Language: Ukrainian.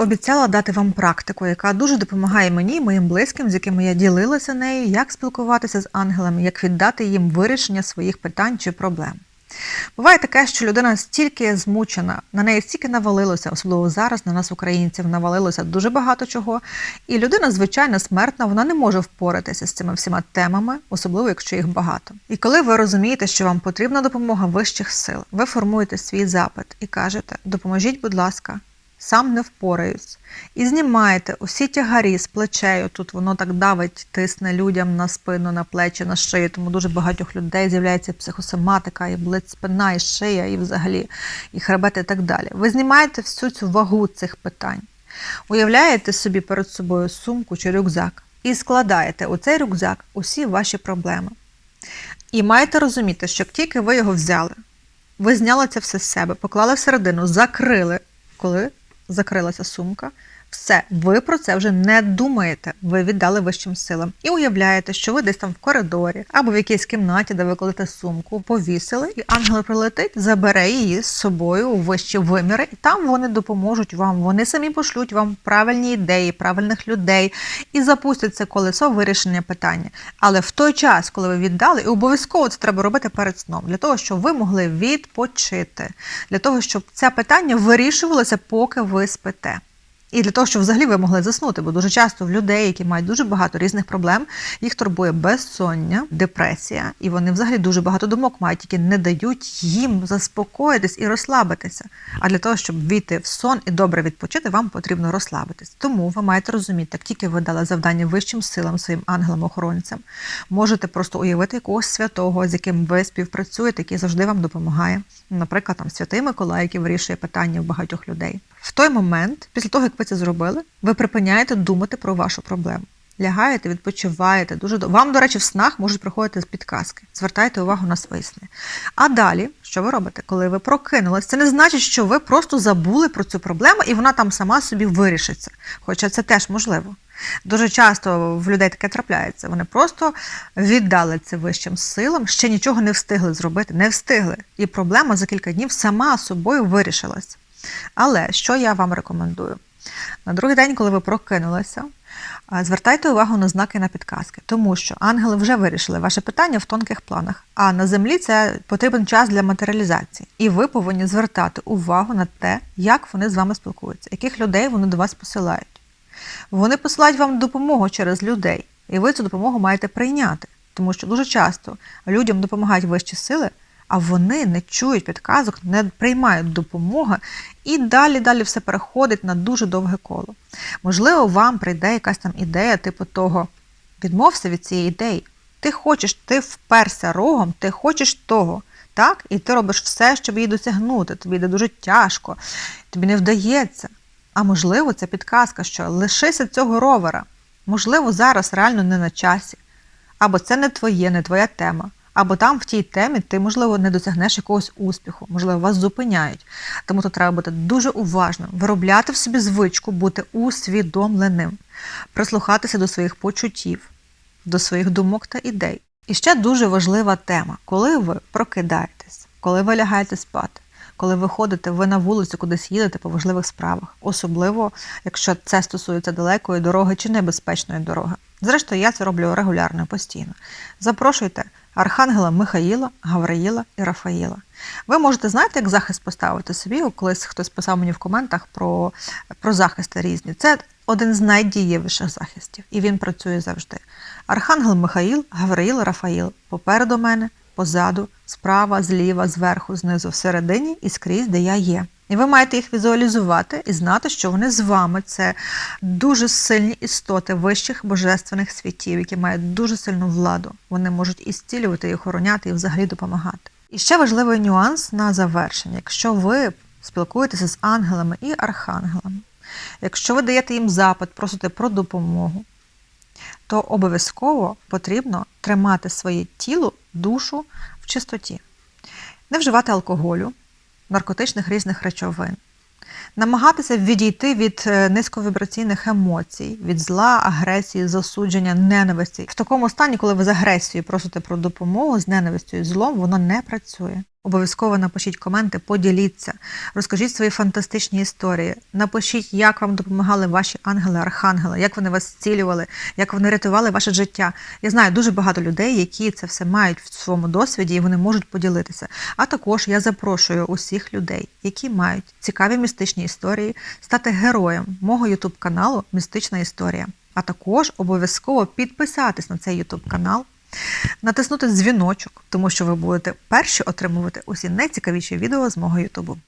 Обіцяла дати вам практику, яка дуже допомагає мені моїм близьким, з якими я ділилася нею, як спілкуватися з ангелами, як віддати їм вирішення своїх питань чи проблем. Буває таке, що людина стільки змучена, на неї стільки навалилося, особливо зараз на нас, українців, навалилося дуже багато чого. І людина, звичайно, смертна, вона не може впоратися з цими всіма темами, особливо якщо їх багато. І коли ви розумієте, що вам потрібна допомога вищих сил, ви формуєте свій запит і кажете: допоможіть, будь ласка. Сам не впораюсь. І знімаєте усі тягарі з плечею. Тут воно так давить, тисне людям на спину, на плечі, на шию. Тому дуже багатьох людей з'являється психосоматика, і болить спина, і шия, і взагалі, і хребет, і так далі. Ви знімаєте всю цю вагу цих питань, уявляєте собі перед собою сумку чи рюкзак і складаєте у цей рюкзак усі ваші проблеми. І маєте розуміти, що тільки ви його взяли, ви зняли це все з себе, поклали всередину, закрили, коли закрилася сумка. Все, ви про це вже не думаєте. Ви віддали вищим силам і уявляєте, що ви десь там в коридорі або в якійсь кімнаті, де ви кладете сумку, повісили, і ангел прилетить, забере її з собою у вищі виміри, і там вони допоможуть вам. Вони самі пошлють вам правильні ідеї, правильних людей і запустять це колесо вирішення питання. Але в той час, коли ви віддали, і обов'язково це треба робити перед сном, для того, щоб ви могли відпочити, для того, щоб це питання вирішувалося, поки ви спите. І для того, щоб взагалі ви могли заснути, бо дуже часто в людей, які мають дуже багато різних проблем, їх турбує безсоння, депресія, і вони взагалі дуже багато думок мають, які не дають їм заспокоїтись і розслабитися. А для того, щоб війти в сон і добре відпочити, вам потрібно розслабитись. Тому ви маєте розуміти, як тільки ви дали завдання вищим силам, своїм ангелам-охоронцям, можете просто уявити якогось святого, з яким ви співпрацюєте, який завжди вам допомагає. Наприклад, там святий Миколай, який вирішує питання у багатьох людей. В той момент, після того, як ви це зробили, ви припиняєте думати про вашу проблему. Лягаєте, відпочиваєте. Дуже. Вам, до речі, в снах можуть приходити з підказки. Звертайте увагу на свої сни. А далі, що ви робите, коли ви прокинулись? Це не значить, що ви просто забули про цю проблему і вона там сама собі вирішиться. Хоча це теж можливо. Дуже часто в людей таке трапляється. Вони просто віддали це вищим силам, ще нічого не встигли зробити, не встигли. І проблема за кілька днів сама собою вирішилась. Але що я вам рекомендую? На другий день, коли ви прокинулися, звертайте увагу на знаки на підказки, тому що ангели вже вирішили ваше питання в тонких планах. А на землі це потрібен час для матеріалізації. І ви повинні звертати увагу на те, як вони з вами спілкуються, яких людей вони до вас посилають. Вони посилають вам допомогу через людей, і ви цю допомогу маєте прийняти, тому що дуже часто людям допомагають вищі сили а вони не чують підказок, не приймають допомоги, і далі далі все переходить на дуже довге коло. Можливо, вам прийде якась там ідея, типу того, відмовся від цієї ідеї. Ти хочеш, ти вперся рогом, ти хочеш того. Так? І ти робиш все, щоб її досягнути. Тобі йде дуже тяжко, тобі не вдається. А можливо, це підказка, що лишися цього ровера. Можливо, зараз реально не на часі. Або це не твоє, не твоя тема. Або там в тій темі ти, можливо, не досягнеш якогось успіху, можливо, вас зупиняють. Тому тут треба бути дуже уважним, виробляти в собі звичку, бути усвідомленим, прислухатися до своїх почуттів, до своїх думок та ідей. І ще дуже важлива тема, коли ви прокидаєтесь, коли ви лягаєте спати, коли ви ходите, ви на вулицю кудись їдете по важливих справах, особливо якщо це стосується далекої дороги чи небезпечної дороги. Зрештою, я це роблю регулярно постійно. Запрошуйте Архангела Михаїла, Гавраїла і Рафаїла. Ви можете знаєте, як захист поставити собі, колись хтось писав мені в коментах про, про захисти різні. Це один з найдієвіших захистів, і він працює завжди. Архангел Михаїл, Гавраїл, Рафаїл попереду мене, позаду, справа, зліва, зверху, знизу, всередині і скрізь, де я є. І ви маєте їх візуалізувати і знати, що вони з вами. Це дуже сильні істоти вищих божественних світів, які мають дуже сильну владу. Вони можуть і зцілювати, і охороняти, і взагалі допомагати. І ще важливий нюанс на завершення. Якщо ви спілкуєтеся з ангелами і архангелами, якщо ви даєте їм запит, просите про допомогу, то обов'язково потрібно тримати своє тіло, душу в чистоті, не вживати алкоголю наркотичних різних речовин. Намагатися відійти від е, низьковібраційних емоцій, від зла, агресії, засудження, ненависті. В такому стані, коли ви з агресією просите про допомогу, з ненавистю і злом, воно не працює. Обов'язково напишіть коменти, поділіться, розкажіть свої фантастичні історії. Напишіть, як вам допомагали ваші ангели-архангели, як вони вас зцілювали, як вони рятували ваше життя. Я знаю дуже багато людей, які це все мають в своєму досвіді і вони можуть поділитися. А також я запрошую усіх людей, які мають цікаві містичні історії, стати героєм мого ютуб каналу Містична історія. А також обов'язково підписатись на цей ютуб канал натиснути дзвіночок, тому що ви будете перші отримувати усі найцікавіші відео з мого Ютубу.